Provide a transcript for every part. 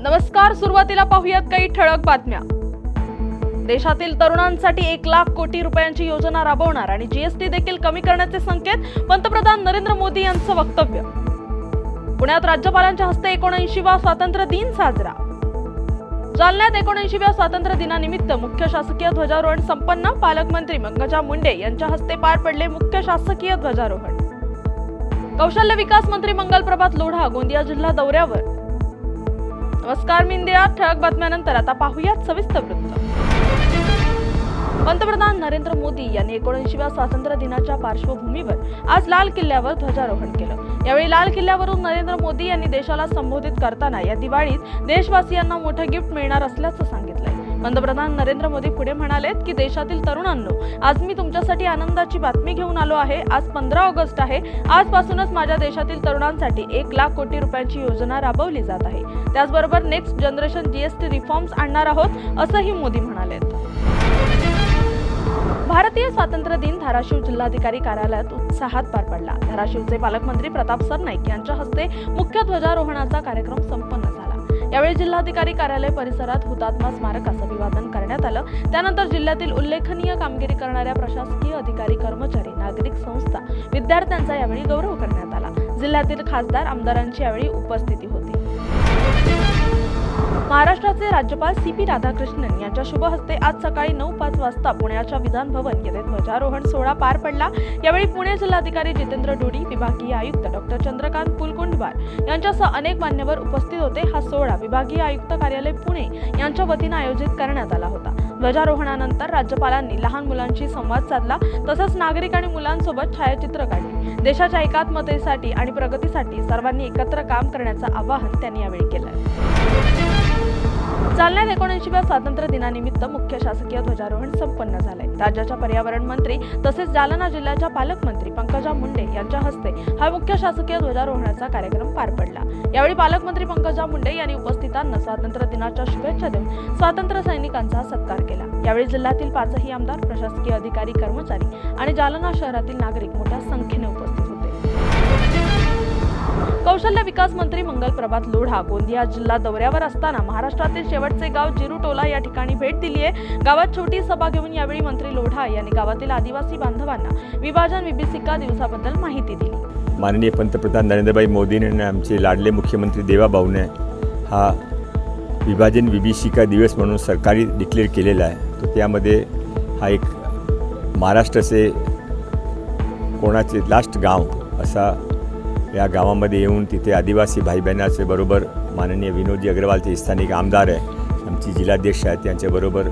नमस्कार सुरुवातीला पाहूयात काही ठळक बातम्या. देशातील तरुणांसाठी एक लाख कोटी रुपयांची योजना राबवणार आणि जीएसटी देखील कमी करण्याचे संकेत पंतप्रधान नरेंद्र मोदी यांचं वक्तव्य. पुण्यात राज्यपालांच्या हस्ते एकोणऐंशीवा स्वातंत्र्य दिन साजरा. जालन्यात एकोणऐंशीव्या स्वातंत्र्य दिनानिमित्त मुख्य शासकीय ध्वजारोहण संपन्न. पालकमंत्री मंगजा मुंडे यांच्या हस्ते पार पडले मुख्य शासकीय ध्वजारोहण. कौशल्य विकास मंत्री मंगल प्रभात लोढा गोंदिया जिल्हा दौऱ्यावर. नमस्कार मी इंदिरा. ठळक बातम्यानंतर आता पाहूयात सविस्तर वृत्त. पंतप्रधान नरेंद्र मोदी यांनी एकोणऐंशीव्या स्वातंत्र्य दिनाच्या पार्श्वभूमीवर आज लाल किल्ल्यावर ध्वजारोहण केलं. यावेळी लाल किल्ल्यावरून नरेंद्र मोदी यांनी देशाला संबोधित करताना या दिवाळीत देशवासियांना मोठं गिफ्ट मिळणार असल्याचं सांगितलं. पंतप्रधान नरेंद्र मोदी पुढे म्हणालेत की देशातील तरुणांनो आज मी तुमच्यासाठी आनंदाची बातमी घेऊन आलो आहे. आज पंधरा ऑगस्ट आहे. आजपासूनच माझ्या देशातील तरुणांसाठी एक लाख कोटी रुपयांची योजना राबवली जात आहे. त्याचबरोबर नेक्स्ट जनरेशन जीएसटी रिफॉर्म्स आणणार आहोत असंही मोदी म्हणालेत. भारतीय स्वातंत्र्य दिन धाराशिव जिल्हाधिकारी कार्यालयात उत्साहात पार पडला. धाराशिवचे पालकमंत्री प्रताप सरनाईक यांच्या हस्ते मुख्य ध्वजारोहणाचा कार्यक्रम संपन्न झाला. यावेळी जिल्हाधिकारी कार्यालय परिसरात हुतात्मा स्मारकास अभिवादन करण्यात आलं. त्यानंतर जिल्ह्यातील उल्लेखनीय कामगिरी करणाऱ्या प्रशासकीय अधिकारी कर्मचारी नागरिक संस्था विद्यार्थ्यांचा यावेळी गौरव करण्यात आला. जिल्ह्यातील खासदार आमदारांची यावेळी उपस्थिती होती. महाराष्ट्राचे राज्यपाल सी पी राधाकृष्णन यांच्या शुभ हस्ते आज सकाळी नऊ पाच वाजता पुण्याच्या विधान भवन येथे ध्वजारोहण सोहळा पार पडला. यावेळी पुणे जिल्हाधिकारी जितेंद्र डोडी विभागीय आयुक्त डॉक्टर चंद्रकांत पुलकुंडवार यांच्यासह अनेक मान्यवर उपस्थित होते. हा सोहळा विभागीय आयुक्त कार्यालय पुणे यांच्या वतीनं आयोजित करण्यात आला होता. ध्वजारोहणानंतर राज्यपालांनी लहान मुलांशी संवाद साधला. तसंच नागरिक आणि मुलांसोबत छायाचित्र काढली. देशाच्या एकात्मतेसाठी आणि प्रगतीसाठी सर्वांनी एकत्र काम करण्याचं आवाहन त्यांनी यावेळी केलं. जालन्यात एकोणऐंशीव्या स्वातंत्र्य दिनानिमित्त मुख्य शासकीय ध्वजारोहण संपन्न झालंय. राज्याच्या पर्यावरण मंत्री तसेच जालना जिल्ह्याच्या पालकमंत्री पंकजा मुंडे यांच्या हस्ते हा मुख्य शासकीय ध्वजारोहणाचा कार्यक्रम पार पडला. यावेळी पालकमंत्री पंकजा मुंडे यांनी उपस्थितांना स्वातंत्र्य दिनाच्या शुभेच्छा देऊन स्वातंत्र्य सैनिकांचा सत्कार केला. यावेळी जिल्ह्यातील पाचही आमदार प्रशासकीय अधिकारी कर्मचारी आणि जालना शहरातील नागरिक मोठ्या संख्येने उपस्थित कौशल्य विकास मंत्री मंगल प्रभात लोढा गोंदिया जिल्हा दौऱ्यावर असताना महाराष्ट्रातील शेवटचे गाव जिरुटोला या ठिकाणी भेट दिली आहे. गावात छोटी सभा घेऊन यावेळी मंत्री लोढा यांनी गावातील आदिवासी बांधवांना विभाजन विभीषिका दिवसाबद्दल माहिती दिली. माननीय पंतप्रधान नरेंद्रभाई मोदींनी आणि आमचे लाडले मुख्यमंत्री देवाभाऊने हा विभाजन विभीषिका दिवस म्हणून सरकारी डिक्लेअर केलेला आहे. तो त्यामध्ये हा एक महाराष्ट्राचे कोणाचे लास्ट गाव असा या गावामध्ये येऊन तिथे आदिवासी भाई बहिणाचे बरोबर माननीय विनोदजी अग्रवाल ते स्थानिक आमदार आहे. आमची जिल्हाध्यक्ष आहेत. त्यांच्याबरोबर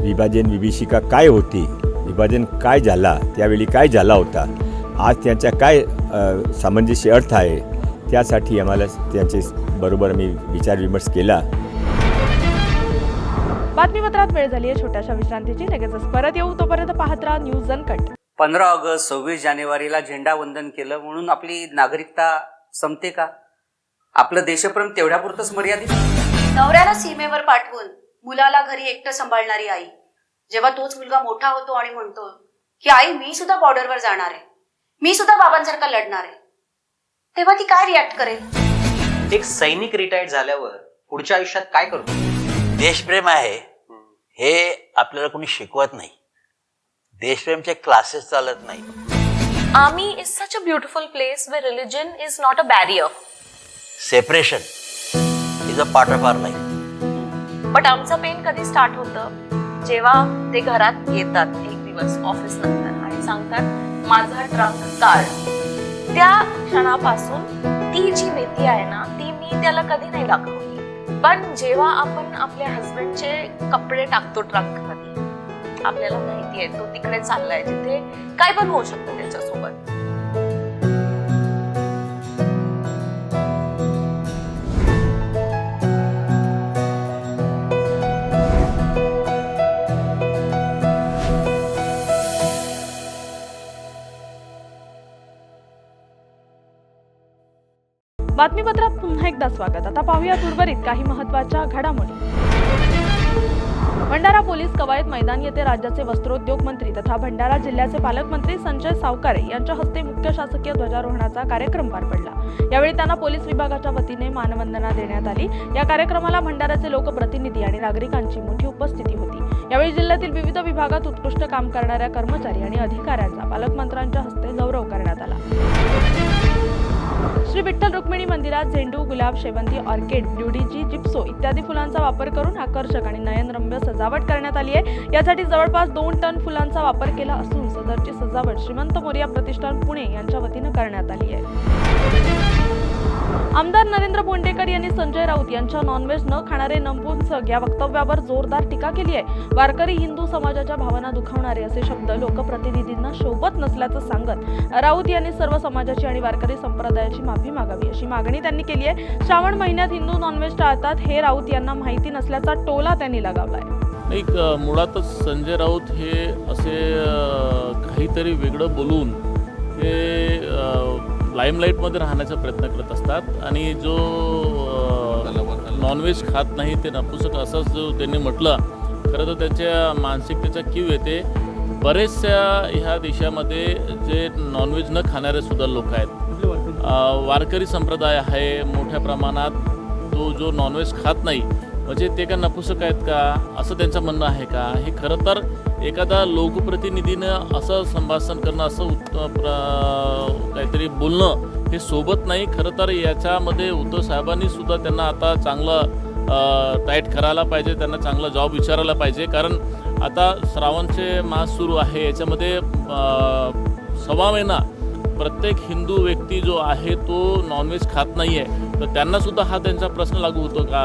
विभाजन विभीषिका काय होती? विभाजन काय झाला? त्यावेळी काय झाला होता? आज त्यांचा काय सामंजस्य अर्थ आहे? त्यासाठी आम्हाला त्यांचे बरोबर मी विचारविमर्श केला. बातमीपत्रात वेळ झाली आहे. छोट्याशा विश्रांतीची. लगेचच परत येऊ. तोपर्यंत पाहत राहा न्यूज अनकट. पंधरा ऑगस्ट सव्वीस जानेवारीला झेंडावंदन केलं म्हणून आपली नागरिकता संपते का? आपलं देशप्रेम तेवढ्यापुरतंच मर्यादित? नवऱ्याला सीमेवर पाठवून मुलाला घरी एकटं सांभाळणारी आई. जेव्हा तोच मुलगा मोठा होतो आणि म्हणतो की आई मी सुद्धा बॉर्डरवर जाणार आहे. मी सुद्धा बाबांसारखा लढणार आहे. तेव्हा ती काय रिॲक्ट करेल? एक सैनिक रिटायर्ड झाल्यावर पुढच्या आयुष्यात काय करतो? देशप्रेम आहे. हे आपल्याला कोणी शिकवत नाही. देशप्रेमचे क्लासेस चालत नाही. Army is such a beautiful place where religion is not a barrier. Separation is a part of our life but आमचं पेन कधी स्टार्ट होतं? जेव्हा ते घरात येतात एक दिवस ऑफिस नंतर. आणि सांगतात माझा ट्रंक काढ त्या क्षणापासून ती जी भीती आहे ना ती मी त्याला कधी नाही दाखवली. पण जेव्हा आपण आपल्या हस्बंडचे कपडे टाकतो ट्रंकमध्ये आपल्याला माहिती आहे तो तिकडे चाललाय जिथे काय पण होऊ शकतं त्याच्यासोबत. बातमीपत्रात पुन्हा एकदा स्वागत. आता पाहूया उर्वरित काही महत्त्वाच्या घडामोडी. भंडारा पोलीस कवायत मैदान येथे राज्याचे वस्त्रोद्योग मंत्री तथा भंडारा जिल्ह्याचे पालकमंत्री संजय सावकारे यांच्या हस्ते मुख्य शासकीय ध्वजारोहणाचा कार्यक्रम पार पडला. यावेळी त्यांना पोलीस विभागाच्या वतीने मानवंदना देण्यात आली. या कार्यक्रमाला भंडाऱ्याचे लोकप्रतिनिधी आणि नागरिकांची मोठी उपस्थिती होती. यावेळी जिल्ह्यातील विविध विभागात उत्कृष्ट काम करणाऱ्या कर्मचारी आणि अधिकाऱ्यांचा पालकमंत्र्यांच्या हस्ते गौरव करण्यात आला. श्री विठ्ठल रुक्मिणी मंदिरात झेंडू गुलाब शेवंती ऑर्किड ब्युडीजी जिप्सो इत्यादी फुलांचा वापर करून आकर्षक आणि नयनरम्य सजावट करण्यात आली आहे. यासाठी जवळपास दोन टन फुलांचा वापर केला असून सदरची सजावट श्रीमंत मोर्या प्रतिष्ठान पुणे यांच्या वतीनं करण्यात आली आहे. आमदार नरेंद्र बोंडेकर यांनी संजय राऊत यांच्या नॉनव्हेज न खाणारे नपुंसक या वक्तव्यावर जोरदार टीका केली आहे. वारकरी हिंदू समाजाच्या भावना दुखावणारे असे शब्द लोकप्रतिनिधींना शोभत नसल्याचं सांगत राऊत यांनी सर्व समाजाची आणि वारकरी संप्रदायाची माफी मागावी अशी मागणी त्यांनी केली आहे. श्रावण महिन्यात हिंदू नॉनव्हेज टाळतात हे राऊत यांना माहिती नसल्याचा टोला त्यांनी लगावला आहे नाही मुळातच संजय राऊत हे असे काहीतरी वेगळं बोलून हे लाईमलाईटमध्ये राहण्याचा प्रयत्न करत असतात. आणि जो नॉनव्हेज खात नाही ते नपुसक असंच जो त्यांनी म्हटलं खरं तर त्याच्या मानसिकतेचा कीव येते. बरेचशा ह्या देशामध्ये जे नॉनव्हेज न खाणारे सुद्धा लोक आहेत. वारकरी संप्रदाय आहे मोठ्या प्रमाणात तो जो नॉनव्हेज खात नाही म्हणजे ते का नपुसक आहेत का? असं त्यांचं म्हणणं आहे का? हे खरं तर एखादा लोकप्रतिनिधीनं असं संभाषण करणं असं उत प्र- काहीतरी बोलणं हे सोबत नाही. खरं तर याच्यामध्ये उद्धव साहेबांनी सुद्धा त्यांना आता चांगलं टाईट करायला पाहिजे त्यांना चांगला जॉब विचारायला पाहिजे. कारण आता श्रावणचे मास सुरू आहे. याच्यामध्ये सव्वा महिना प्रत्येक हिंदू व्यक्ती जो आहे तो नॉनव्हेज खात नाही आहे तर त्यांनासुद्धा हा त्यांचा प्रश्न लागू होतो का?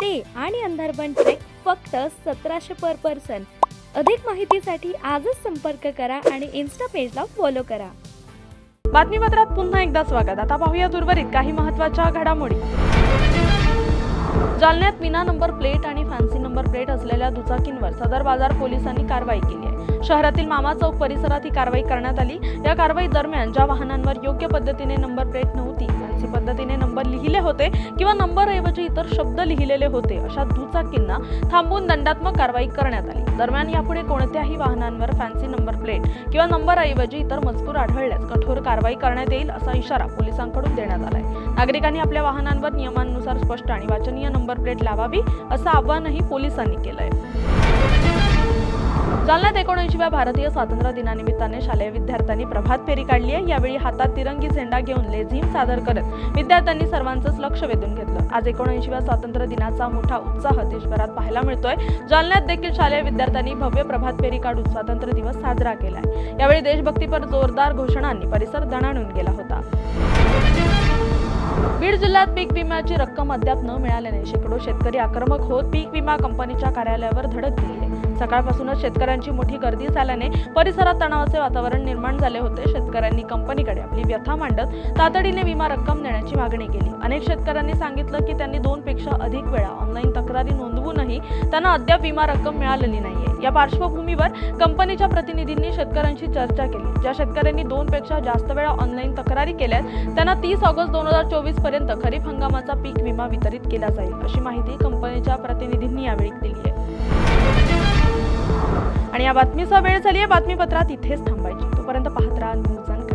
स्टे आणि अंधारबन ट्रेक फक्त सतराशे पर पर्सन अधिक माहितीसाठी आजच संपर्क करा आणि इन्स्टा पेजला फॉलो करा. बातमीपत्रात पुन्हा एकदा स्वागत. आता पाहूया उर्वरित काही महत्त्वाच्या घडामोडी. जालन्यात विना नंबर प्लेट आणि फॅन्सी नंबर प्लेट असलेल्या दुचाकींवर सदर बाजार पोलिसांनी कारवाई केली आहे. शहरातील मामा चौक परिसरात ही कारवाई करण्यात आली. या कारवाई दरम्यान ज्या वाहनांवर योग्य पद्धतीने नंबर प्लेट नव्हती फॅन्सी पद्धतीने नंबर लिहिले होते किंवा नंबरऐवजी इतर शब्द लिहिलेले होते. अशा दुचाकींना थांबवून दंडात्मक कारवाई करण्यात आली. दरम्यान यापुढे कोणत्याही वाहनांवर फॅन्सी नंबर प्लेट किंवा नंबरऐवजी इतर मजकूर आढळल्यास कठोर कारवाई करण्यात येईल असा इशारा पोलिसांकडून देण्यात आलाय. नागरिकांनी आपल्या वाहनांवर नियमांनुसार स्पष्ट आणि वाचनीय नंबर प्लेट लावावी असं आवाहनही पोलिसांनी केलंय. जालन्यात एकोणऐंशीव्या भारतीय स्वातंत्र्य दिनानिमित्ताने शालेय विद्यार्थ्यांनी प्रभात फेरी काढली आहे. यावेळी हातात तिरंगी झेंडा घेऊन लेझीम सादर करत विद्यार्थ्यांनी सर्वांचंच लक्ष वेधून घेतलं. आज एकोणऐंशीव्या स्वातंत्र्य दिनाचा मोठा उत्साह देशभरात पाहायला मिळतोय. जालन्यात देखील शालेय विद्यार्थ्यांनी भव्य प्रभात फेरी काढून स्वातंत्र्य दिवस साजरा केलाय. यावेळी देशभक्तीपर जोरदार घोषणांनी परिसर दणाणून गेला होता. बीड जिल्ह्यात पीक विम्याची रक्कम अद्याप न मिळाल्याने शेकडो शेतकरी आक्रमक होत पीक विमा कंपनीच्या कार्यालयावर धडक दिली. सकाळपासूनच शेतकऱ्यांची मोठी गर्दी झाल्याने परिसरात तणावाचे वातावरण निर्माण झाले होते. शेतकऱ्यांनी कंपनीकडे आपली व्यथा मांडत तातडीने विमा रक्कम देण्याची मागणी केली. अनेक शेतकऱ्यांनी सांगितलं की त्यांनी दोन पेक्षा अधिक वेळा ऑनलाईन तक्रारी नोंदवूनही त्यांना अद्याप विमा रक्कम मिळालेली नाहीये. या पार्श्वभूमीवर कंपनीच्या प्रतिनिधींनी शेतकऱ्यांशी चर्चा केली. ज्या शेतकऱ्यांनी दोन पेक्षा जास्त वेळा ऑनलाईन तक्रारी केल्यात त्यांना तीस ऑगस्ट दोन हजार चोवीसपर्यंत खरीप हंगामाचा पीक विमा वितरित केला जाईल अशी माहिती कंपनीच्या प्रतिनिधींनी यावेळी दिली आहे आणि या बातमीचा वेळ झाली आहे. बातमीपत्रात इथेच थांबायची. तोपर्यंत पाहत राहा न्यूज अँड